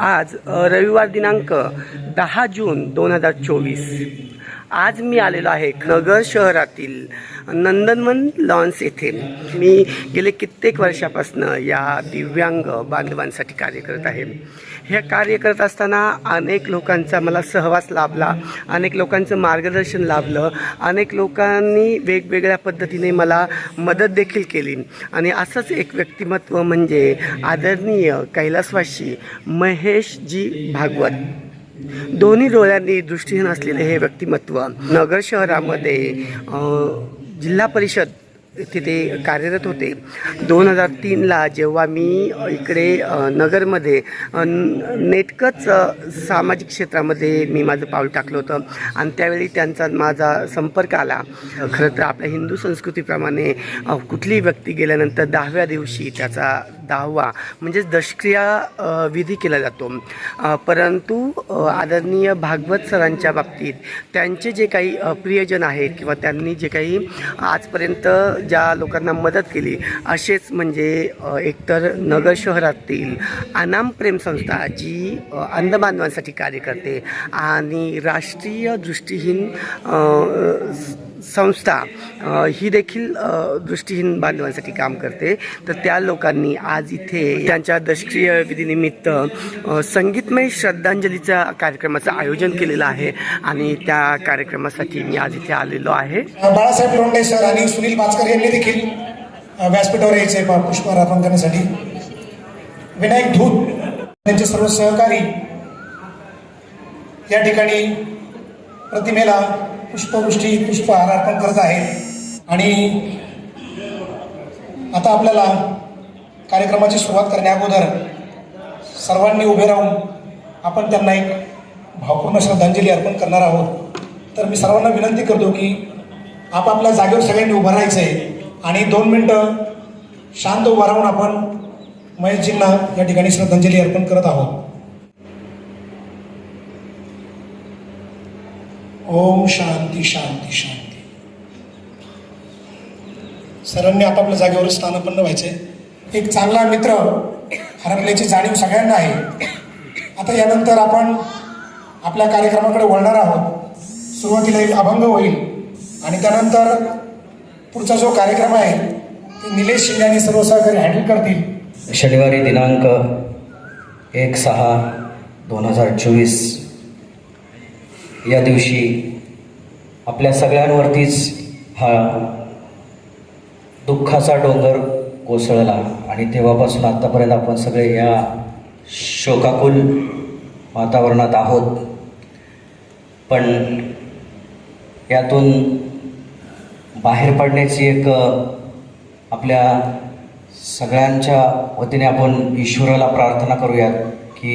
आज रविवार दिनांक दहा जून दोन हजार चोवीस. आज मी आलेलो आहे नगर शहरातील नंदनवन लॉन्स येथे. मी गेले कित्येक वर्षापासनं या दिव्यांग बांधवांसाठी कार्य करत आहे. हे कार्य करत असताना अनेक लोकांचा मला सहवास लाभला अनेक लोकांचं मार्गदर्शन लाभलं अनेक लोकांनी वेगवेगळ्या पद्धतीने मला मदत देखील केली. आणि असंच एक व्यक्तिमत्व म्हणजे आदरणीय कैलासवासी महेशजी भागवत. दोन्ही डोळ्यांनी दृष्टीहीन असलेले हे व्यक्तिमत्व नगर शहरामध्ये जिल्हा परिषद तिथे कार्यरत होते. दोन हजार तीनला जेव्हा मी इकडे नगरमध्ये नेटकंच सामाजिक क्षेत्रामध्ये मी माझं पाऊल टाकलं होतं. आणि त्यावेळी त्यांचा माझा संपर्क आला. खरं तर आपल्या हिंदू संस्कृतीप्रमाणे कुठलीही व्यक्ती गेल्यानंतर दहाव्या दिवशी त्याचा दहावा म्हणजेच दशक्रिया विधी केला जातो. परंतु आदरणीय भागवत सरांच्या बाबतीत त्यांचे जे काही प्रियजन आहेत किंवा त्यांनी जे काही आजपर्यंत ज्या लोकांना मदत केली असेच म्हणजे एकतर नगर शहरातील अनाम प्रेम संस्था जी अ, अंध बांधवांसाठी कार्य करते आणि राष्ट्रीय दृष्टीहीन संस्था ही देखील दृष्टीहीन बांधवांसाठी काम करते. तर त्या लोकांनी आज इथे त्यांच्या दशक्रिय विधीनिमित्त संगीतमय श्रद्धांजलीचा कार्यक्रमाचं आयोजन केलेलं आहे आणि त्या कार्यक्रमासाठी मी आज इथे आलेलो आहे. बाळासाहेब लोंढे सर आणि सुनील भास्कर यांनी देखील व्यासपीठावर यायचे पुष्पहार अर्पण करण्यासाठी. विनायक धूत त्यांचे सर्व सहकारी या ठिकाणी प्रतिमेला पुष्पवृष्टी पुष्पहार अर्पण करत आहेत. आणि आता आपल्याला कार्यक्रमाची सुरुवात करण्याअगोदर सर्वांनी उभे राहून आपण त्यांना एक भावपूर्ण श्रद्धांजली अर्पण करणार आहोत. तर मी सर्वांना विनंती करतो की आपापल्या जागेवर सगळ्यांनी उभं राहायचं आहे आणि दोन मिनटं शांत उभं राहून आपण महेशजींना या ठिकाणी श्रद्धांजली अर्पण करत आहोत. ओम शांती शांती शांती. सरांनी आपापल्या जागेवर स्थानापन्न व्हायचे. एक चांगला मित्र हरपल्याची जाणीव सगळ्यांना आहे. आता यानंतर आपण आपल्या कार्यक्रमाकडे वळणार आहोत. सुरुवातीला एक अभंग होईल आणि त्यानंतर पुढचा जो कार्यक्रम आहे ते निलेश शिंदे आणि सर्व सहकारी हँडल करतील. शनिवारी दिनांक एक सहा दोन हजार चोवीस या दिवशी आपल्या सगळ्यांवरतीच हा दुःखाचा डोंगर कोसळला आणि तेव्हापासून आत्तापर्यंत आपण सगळे या शोकाकुल वातावरणात आहोत. पण यातून बाहेर पडण्याची एक आपल्या सगळ्यांच्या वतीने आपण ईश्वराला प्रार्थना करूयात की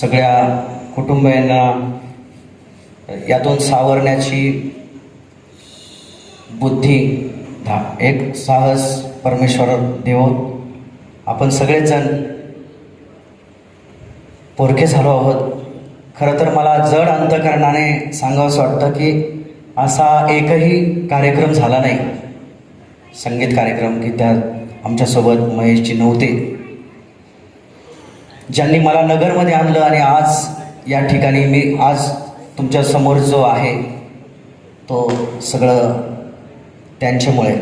सगळ्या कुटुंबियांना यातून सावरण्याची बुद्धी धा एक साहस परमेश्वर देव. आपण सगळेजण पोरके झालो आहोत. खरं तर मला जड अंतकरणाने सांगावंसं वाटतं की असा एकही कार्यक्रम झाला नाही. संगीत कार्यक्रम की त्यात आमच्यासोबत महेशजी नव्हते. ज्यांनी मला नगरमध्ये आणलं आणि आज या ठिकाणी मी आज तुमच्यासमोर जो आहे तो सगळं त्यांच्यामुळे.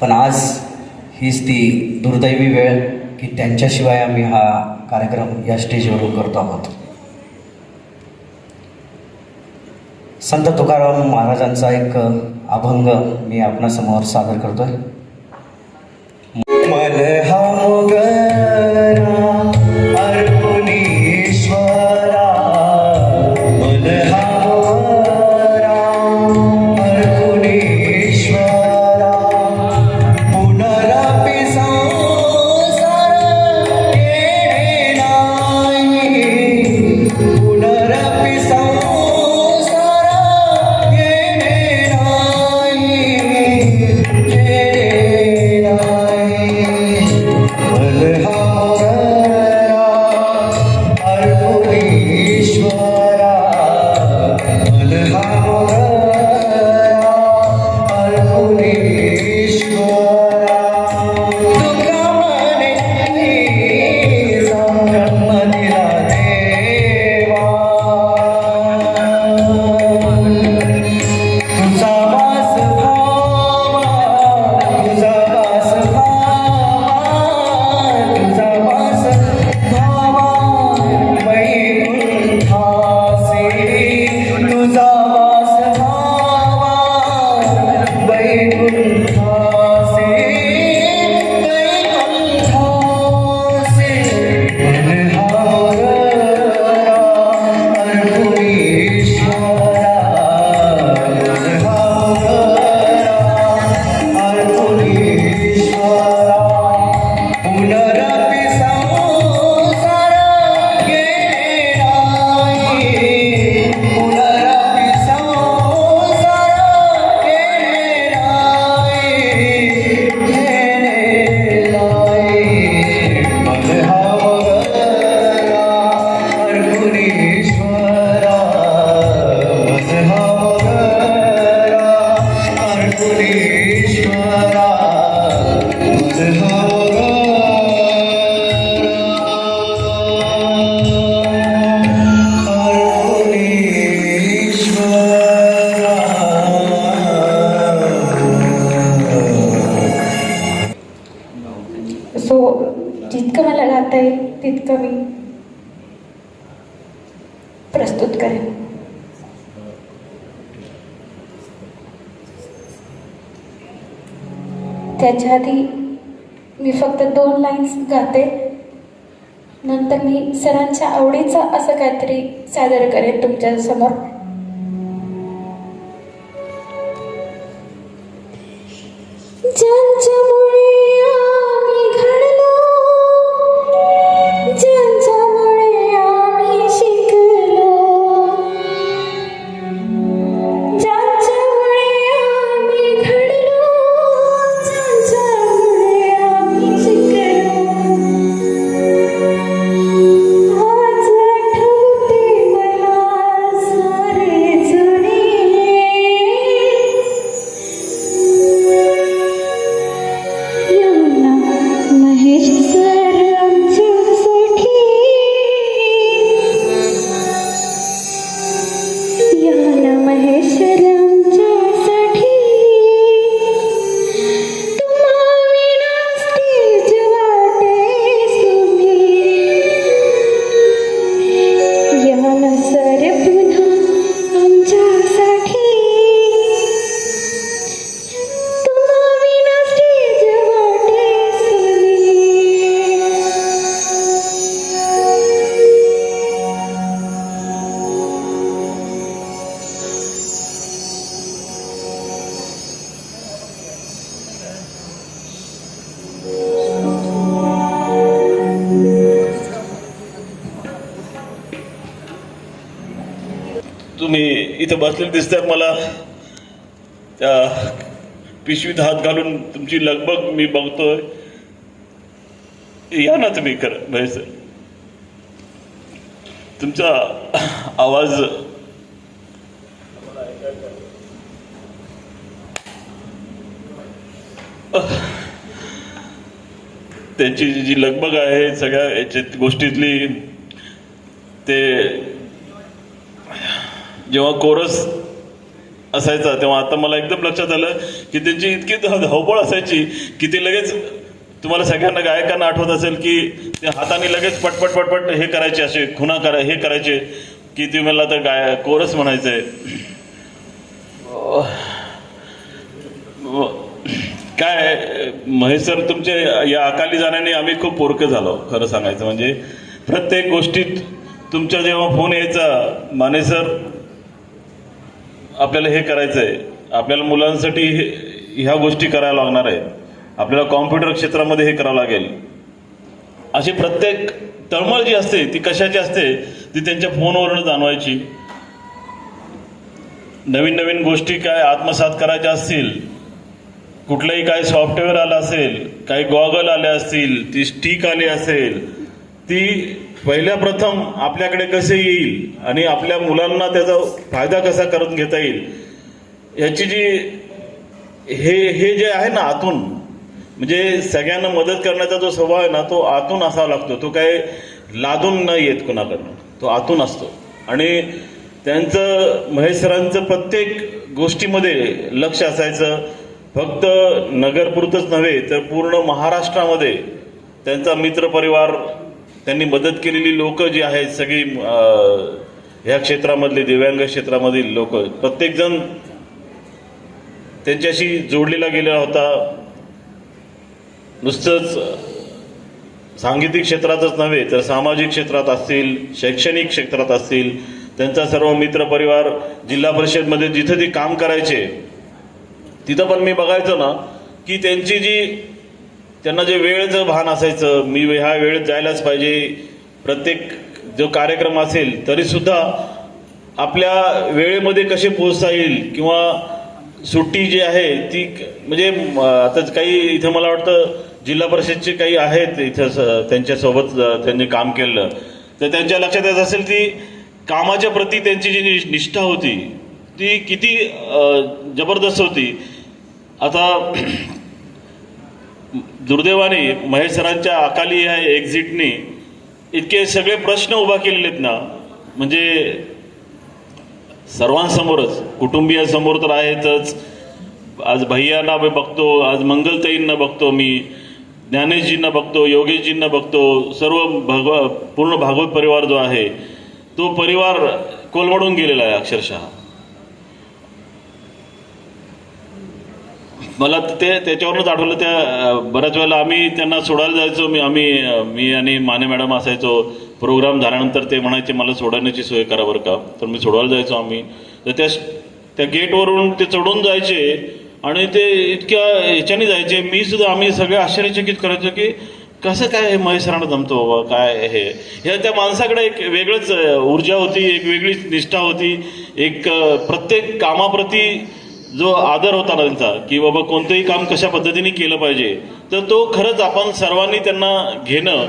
पण आज हीच ती दुर्दैवी वेळ की त्यांच्याशिवाय आम्ही हा कार्यक्रम या स्टेजवरून करतो आहोत. संत तुकाराम महाराजांचा एक अभंग मी आपणासमोर सादर करतोय. त्याच्या आधी मी फक्त दोन लाईन्स गाते. नंतर मी सरांच्या आवडीचं असं काहीतरी सादर करेन तुमच्यासमोर. त्या पिशवीत हात घालून तुमची लगबग मी बघतोय या ना तुम्ही कर महेश सर. तुमचा आवाज त्यांची जी- जी लगबग आहे सगळ्या याच्यात गोष्टीतली ते जेव्हा कोरस असायचा. तेव्हा आता मला एकदम लक्षात आलं की त्यांची इतकी धावपळ असायची की ते लगेच तुम्हाला सगळ्यांना गायकांना आठवत असेल की ते हाताने लगेच पटपट पटपट हे करायचे असे खुना करा हे करायचे की ते मला तर गाय कोरस म्हणायचंय आहे काय महेश सर तुमचे या अकाली जाण्याने आम्ही खूप पोरकं झालो खरं सांगायचं म्हणजे. प्रत्येक गोष्टीत तुमच्या जेव्हा फोन यायचा माने सर आपल्याला हे करायचं आहे आपल्याला मुलांसाठी हे- ह्या गोष्टी करायला लागणार आहेत. आपल्याला कॉम्प्युटर क्षेत्रामध्ये हे करावं लागेल. अशी प्रत्येक तळमळ जी असते ती कशाची असते ती त्यांच्या फोनवरून जाणवायची. नवीन नवीन गोष्टी काय आत्मसात करायच्या असतील कुठलंही काय सॉफ्टवेअर आलं असेल काही गॉगल आले असतील ती स्टिक आली असेल ती पहिल्या प्रथम आपल्याकडे कसे येईल आणि आपल्या मुलांना त्याचा फायदा कसा करून घेता येईल याची जी हे हे जे आहे ना आतून म्हणजे सगळ्यांना मदत करण्याचा जो स्वभाव आहे ना तो आतून असावा लागतो. तो काय लादून न येत कोणाकडनं. तो आतून असतो. आणि त्यांचं महेश सरांचं प्रत्येक गोष्टीमध्ये लक्ष असायचं. फक्त नगरपुरतंच नव्हे तर पूर्ण महाराष्ट्रामध्ये त्यांचा मित्रपरिवार त्यांनी मदत केलेली लोक जी आहेत सगळी ह्या क्षेत्रामधले दिव्यांग क्षेत्रामधील लोक प्रत्येकजण त्यांच्याशी जोडलेला गेलेला होता. नुसतंच सांगीतिक क्षेत्रातच नव्हे तर सामाजिक क्षेत्रात असतील शैक्षणिक क्षेत्रात असतील त्यांचा सर्व मित्रपरिवार जिल्हा परिषदमध्ये जिथे ते काम करायचे तिथं पण मी बघायचो ना की त्यांची जी त्यांना जे वेळेचं भान असायचं मी ह्या वेळेत जायलाच पाहिजे. प्रत्येक जो कार्यक्रम असेल तरी सुद्धा आपल्या वेळेमध्ये कसे पोहोचता येईल किंवा सुट्टी जी आहे ती म्हणजे आता काही इथं मला वाटतं जिल्हा परिषदचे काही आहेत इथं स- त्यांच्यासोबत त्यांनी काम केलं. तर त्यांच्या लक्षात येत असेल ती कामाच्या प्रती त्यांची जी नि- निष्ठा होती ती किती जबरदस्त होती. आता दुर्दैवाने महेश सरांच्या अकाली या एक्झिटने इतके सगळे प्रश्न उभा केलेले आहेत ना. म्हणजे सर्वांसमोरच कुटुंबियासमोर तर आहेतच. आज भैयांना मी बघतो आज मंगलताईंना बघतो मी ज्ञानेशजींना बघतो योगेशजींना बघतो सर्व भगव पूर्ण भागवत परिवार जो आहे तो परिवार कोलमडून गेलेला आहे अक्षरशः. मला ते त्याच्यावरूनच आठवलं त्या बऱ्याच वेळेला आम्ही त्यांना सोडायला जायचो मी आम्ही मी आणि माने मॅडम असायचो. प्रोग्राम झाल्यानंतर ते म्हणायचे मला सोडवण्याची सोय करा बरं का. तर मी सोडवायला जायचो आम्ही. तर त्या त्या गेटवरून ते चढून जायचे आणि ते इतक्या ह्याच्याने जायचे. मी सुद्धा आम्ही सगळे आश्चर्यचकित करायचो की कसं काय हे महेश जमतो बाबा? काय हे? ह्या त्या माणसाकडे एक वेगळंच ऊर्जा होती एक वेगळीच निष्ठा होती. एक प्रत्येक कामाप्रती जो आदर होता ना त्यांचा की बाबा कोणतंही काम कशा पद्धतीने केलं पाहिजे तर तो खरंच आपण सर्वांनी त्यांना घेणं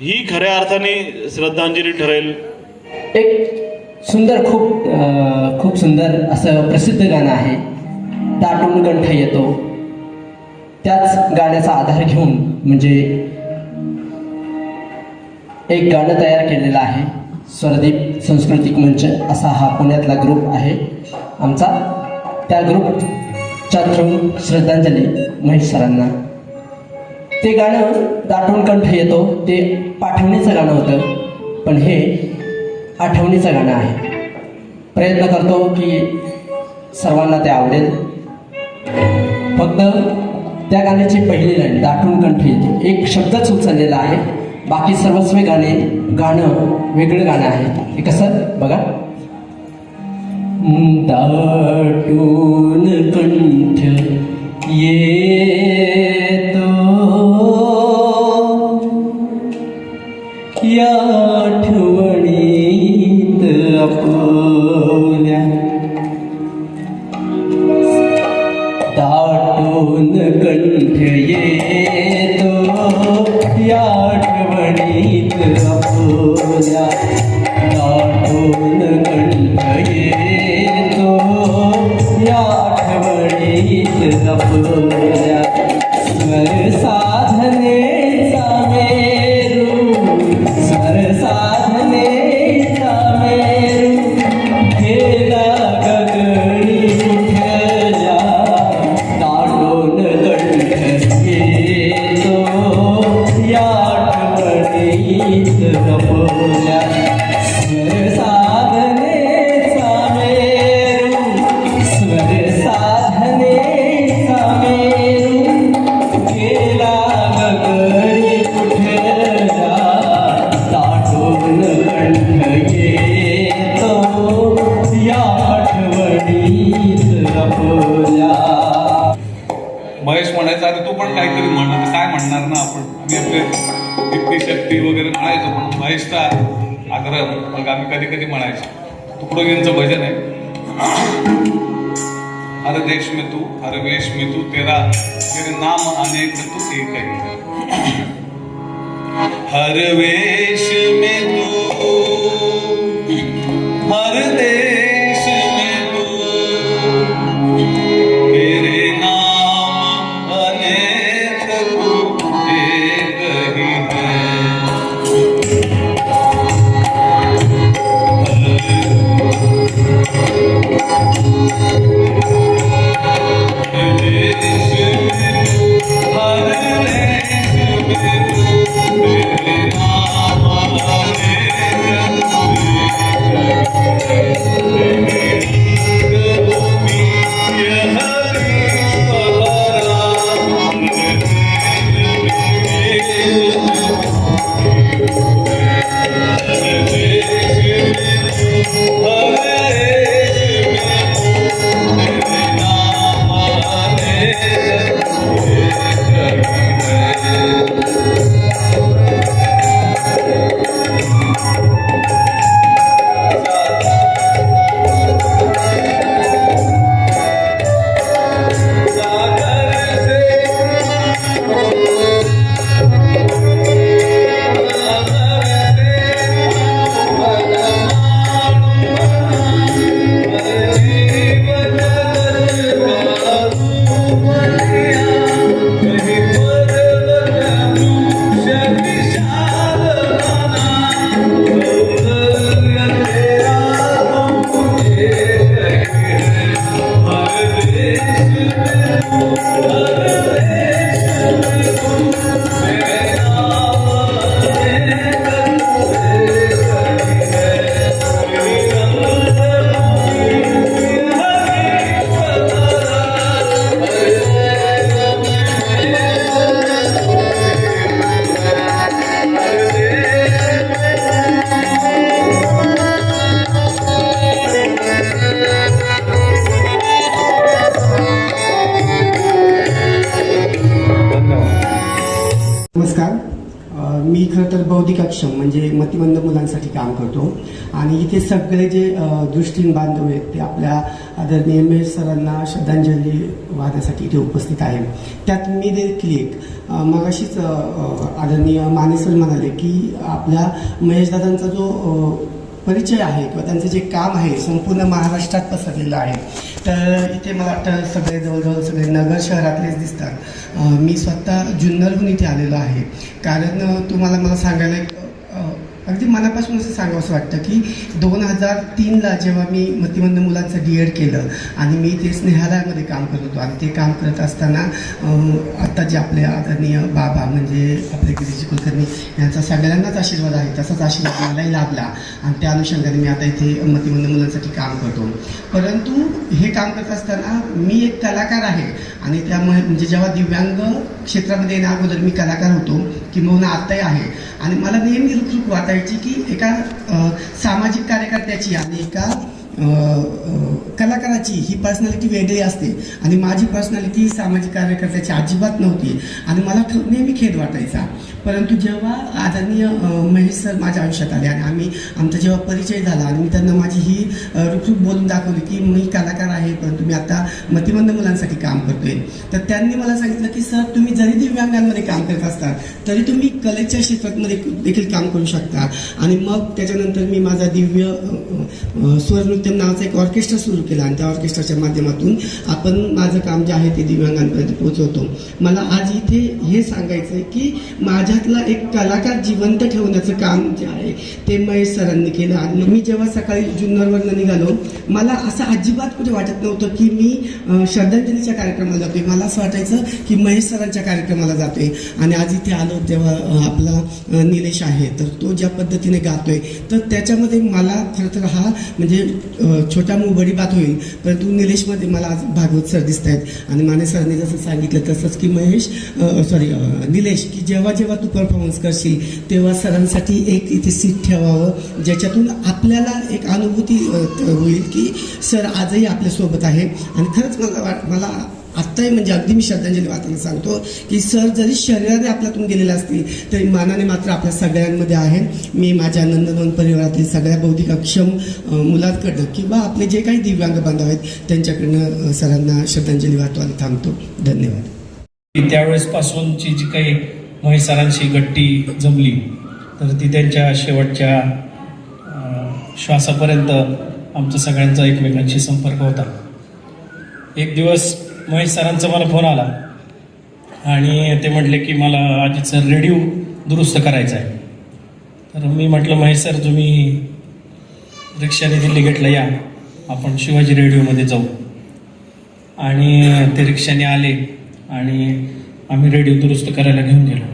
ही खऱ्या अर्थाने श्रद्धांजली ठरेल. एक सुंदर खूप खूप सुंदर असं प्रसिद्ध गाणं आहे दाटून कंठ येतो. त्याच गाण्याचा आधार घेऊन म्हणजे एक गाणं तयार केलेलं आहे स्वरदीप सांस्कृतिक मंच असा हा पुण्यातला ग्रुप आहे आमचा त्या ग्रुपच्या थ्रू श्रद्धांजली महेश सरांना. ते गाणं दाटून कंठ येतो ते पाठवणीचं गाणं होतं पण हे आठवणीचं गाणं आहे. प्रयत्न करतो की सर्वांना ते आवडेल. फक्त त्या गाण्याची पहिली लाईन दाटून कंठ येते. एक शब्दच उचललेला आहे. बाकी सर्वस्वी गाणे गाणं वेगळं गाणं आहे. हे कसं? बघा. दाटून कंठ येतो या आठवणीत आपल्या आग्रह मग आम्ही कधी कधी म्हणायचो तुकडोजींचं भजन आहे? हर देश में तू हर वेश में तू तेरा तेरे नाम अनेक तू एक है। हर वेश में तू हर देश खरं तर बौद्धिक अक्षम म्हणजे मतिमंद मुलांसाठी काम करतो. आणि इथे सगळे जे दृष्टीन बांधव आहेत ते आपल्या आदरणीय मेष सरांना श्रद्धांजली वाहण्यासाठी इथे उपस्थित आहे त्यात मी देखील एक मगाशीच आदरणीय माने सर म्हणाले की आपल्या महेशदादांचा जो परिचय आहे किंवा त्यांचं जे काम आहे संपूर्ण महाराष्ट्रात पसरलेलं आहे. तर इथे मला वाटतं सगळे जवळजवळ सगळे नगर शहरातलेच दिसतात. मी स्वतः जुन्नरहून इथे आलेलो आहे. कारण तुम्हाला मला सांगायला एक अगदी मनापासून असं सांगावं वाटतं की दोन हजार तीनला जेव्हा मी मतिमंद मुलांचं डी एड केलं आणि मी ते स्नेहालयामध्ये काम करत होतो आणि ते काम करत असताना आत्ता जे आपले आदरणीय बाबा म्हणजे आपले गिरीजी कुलकर्णी यांचा सगळ्यांनाच आशीर्वाद आहे तसाच आशीर्वाद मलाही लाभला आणि त्या अनुषंगाने मी आता इथे मतिमंद मुलांसाठी काम करतो. परंतु हे काम करत असताना मी एक कलाकार आहे आणि त्यामुळे म्हणजे जेव्हा दिव्यांग क्षेत्रामध्ये येण्या अगोदर मी कलाकार होतो किंबहुना आत्ताही आहे. आणि मला नेहमी रुखरुख वाटायची की एका सामाजिक कार्यकर्त्याची आणि एका कलाकाराची ही पर्सनॅलिटी वेगळी असते. आणि माझी पर्सनॅलिटी सामाजिक कार्यकर्त्याची अजिबात नव्हती. आणि मला ठ- नेहमी खेद वाटायचा. परंतु जेव्हा आदरणीय महेश सर माझ्या आयुष्यात आले आणि आम्ही आमचा जेव्हा परिचय झाला आणि मी त्यांना माझी ही अ, रुखरुख बोलून दाखवली की मी कलाकार आहे परंतु मी आता मतिमंद मुलांसाठी काम करतोय. तर त्यांनी मला सांगितलं की सर तुम्ही जरी दिव्यांगांमध्ये काम करत असता तरी तुम्ही कलेच्या क्षेत्रामध्ये देखील काम करू शकता. आणि मग त्याच्यानंतर मी माझा दिव्य स्वरनृत्य अ, नावाचं एक ऑर्केस्ट्रा सुरू केला आणि त्या ऑर्केस्ट्राच्या माध्यमातून आपण माझं काम जे आहे ते दिव्यांगांपर्यंत पोहोचवतो. मला आज इथे हे सांगायचं आहे की माझ्यातला एक कलाकार जिवंत ठेवण्याचं काम जे आहे ते महेश सरांनी केलं. आणि मी जेव्हा सकाळी जुन्नरवरनं निघालो मला असं अजिबात कुठे वाटत नव्हतं की मी श्रद्धांजलीच्या कार्यक्रमाला जातोय. मला असं वाटायचं की महेश सरांच्या कार्यक्रमाला जातोय. आणि आज इथे आलो तेव्हा आपला निलेश आहे तर तो ज्या पद्धतीने गातोय तर त्याच्यामध्ये मला खरं तर हा म्हणजे छोटा मुबडी बात होईल परंतु निलेशमध्ये मला आज भागवत सर दिसत आहेत आणि माने सरांनी जसं सांगितलं तसंच की महेश सॉरी निलेश की जेव्हा जेव्हा तू परफॉर्मन्स करशील तेव्हा सरांसाठी एक इथे सीट ठेवावं ज्याच्यातून आपल्याला एक अनुभूती होईल की सर आजही आपल्यासोबत आहे. आणि खरंच मला वाट मला आत्ताही म्हणजे अगदी मी श्रद्धांजली वाहताना सांगतो की सर जरी शरीराने आपल्यातून गेलेले असतील तरी मानाने मात्र आपल्या सगळ्यांमध्ये आहे. मी माझ्या नंदनवन परिवारातील सगळ्या बौद्धिक अक्षम अ, मुलांकडनं किंवा आपले जे काही दिव्यांग बांधव आहेत त्यांच्याकडनं सरांना श्रद्धांजली वाहतो आणि थांबतो. धन्यवाद. त्यावेळेसपासूनची जी काही महेश सरांशी गट्टी जमली तर ती त्यांच्या शेवटच्या श्वासापर्यंत आमचा सगळ्यांचा एकमेकांशी संपर्क होता. एक दिवस महेश सरांचा मला फोन आला. आणि ते म्हटले की मला अजित सर रेडिओ दुरुस्त करायचा आहे. तर मी म्हटलं महेश सर तुम्ही रिक्षाने दिल्ली गेटला या. आपण शिवाजी रेडिओमध्ये जाऊ. आणि ते रिक्षाने आले आणि आम्ही रेडिओ दुरुस्त करायला घेऊन गेलो.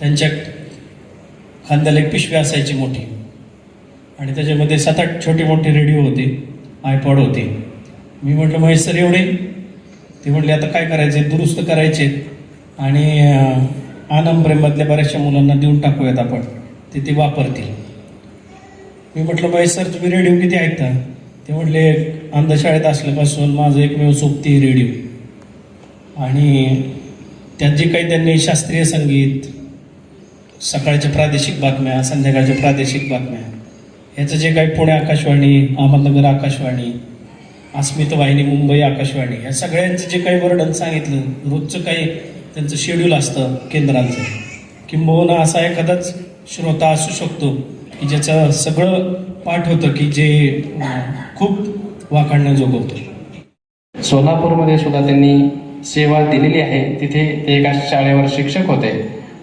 त्यांच्या खांद्याला एक पिशवी असायची मोठी. आणि त्याच्यामध्ये सात आठ छोटे मोठे रेडिओ होते आयपॉड होते. मी म्हटलं महेश सर एवढे ते म्हणले आता काय करायचे दुरुस्त करायचे आणि आनंद प्रेमातल्या बऱ्याचशा मुलांना देऊन टाकूयात आपण. ते ते वापरतील. मी म्हटलं बाई सर तुम्ही रेडिओ किती ऐकता? ते म्हटले अंधशाळेत असल्यापासून माझं एकमेव सोबती रेडिओ. आणि त्यात जे काही त्यांनी शास्त्रीय संगीत सकाळच्या प्रादेशिक बातम्या संध्याकाळच्या प्रादेशिक बातम्या ह्याचं जे काही पुणे आकाशवाणी अहमदनगर आकाशवाणी अस्मित वाहिनी मुंबई आकाशवाणी या सगळ्यांचं जे काही वर्णन सांगितलं रोजचं काही त्यांचं शेड्यूल असतं केंद्रांचं. किंबहुना असा एखादाच श्रोता असू शकतो की ज्याचं सगळं पाठ होतं की जे खूप वाखाणं होतं सोलापूरमध्ये सुद्धा त्यांनी सेवा दिलेली आहे. तिथे ते एका शाळेवर शिक्षक होते.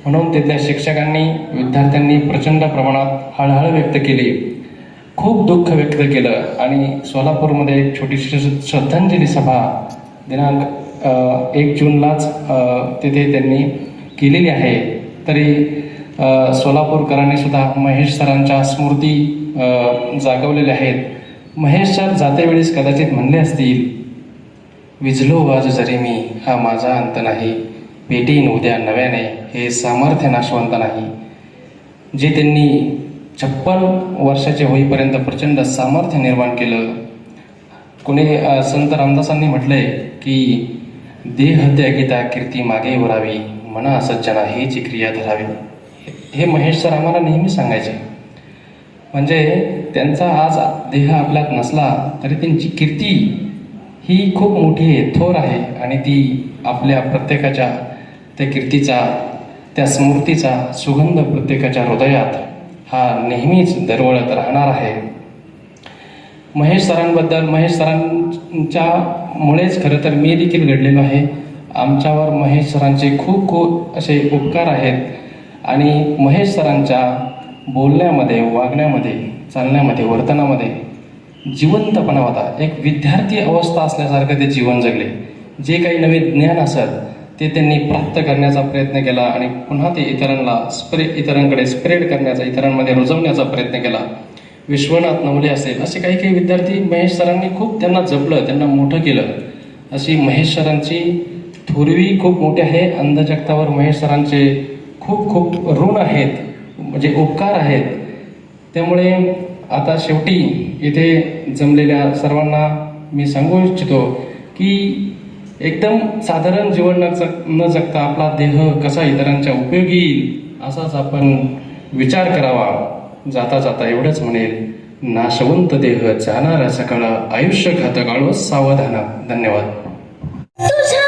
म्हणून तिथल्या शिक्षकांनी विद्यार्थ्यांनी प्रचंड प्रमाणात हळहळ व्यक्त केली. खूप दुःख व्यक्त केलं. आणि सोलापूरमध्ये एक छोटीशी श्रद्धांजली सभा दिनांक एक जूनलाच तिथे त्यांनी केलेली आहे. तरी सोलापूरकरांनी सुद्धा महेश सरांच्या स्मृती जागवलेल्या आहेत. महेश सर जातेवेळेस कदाचित म्हणले असतील विझलो वाज जरी मी हा माझा अंत नाही. भेटीन उद्या नव्याने हे सामर्थ्य नाशवंत नाही. जे त्यांनी छप्पन वर्षाचे होईपर्यंत प्रचंड सामर्थ्य निर्माण केलं. कुणी संत रामदासांनी म्हटलंय की देह त्यागिता कीर्ती मागे उरावी मना सज्जना ही जी क्रिया धरावी. हे महेश सर आम्हाला नेहमी सांगायचे. म्हणजे त्यांचा आज देह आपल्यात नसला तरी त्यांची कीर्ती ही खूप मोठी आहे थोर आहे आणि ती आपल्या प्रत्येकाच्या त्या कीर्तीचा त्या स्मृतीचा सुगंध प्रत्येकाच्या हृदयात हा नेहमीच दरवळत राहणार आहे. महेश सरांबद्दल महेश सरांच्या मुळेच खरं तर मी देखील घडलेलो आहे. आमच्यावर महेश सरांचे खूप खूप असे उपकार आहेत आणि महेश सरांच्या बोलण्यामध्ये वागण्यामध्ये चालण्यामध्ये वर्तनामध्ये जिवंतपणा होता. एक विद्यार्थी अवस्था असल्यासारखं ते जीवन जगले. जे काही नवे ज्ञान असत ते त्यांनी प्राप्त करण्याचा प्रयत्न केला आणि पुन्हा ते इतरांना स्प्रे इतरांकडे स्प्रेड करण्याचा इतरांमध्ये रुजवण्याचा प्रयत्न केला. विश्वनाथ नवले असेल असे काही काही विद्यार्थी महेश सरांनी खूप त्यांना जपलं त्यांना मोठं केलं. अशी महेश सरांची थोरवी खूप मोठी आहे. अंधजगतावर महेश सरांचे खूप खूप ऋण आहेत म्हणजे उपकार आहेत. त्यामुळे आता शेवटी इथे जमलेल्या सर्वांना मी सांगू इच्छितो की एकदम साधारण जीवन न जग न जगता आपला देह कसा इतरांच्या उपयोगी येईल असाच आपण विचार करावा. जाता जाता एवढंच म्हणेल नाशवंत देह जाणारा सकाळ आयुष्य घातकाळ आळवस सावधान. धन्यवाद. तुझ्या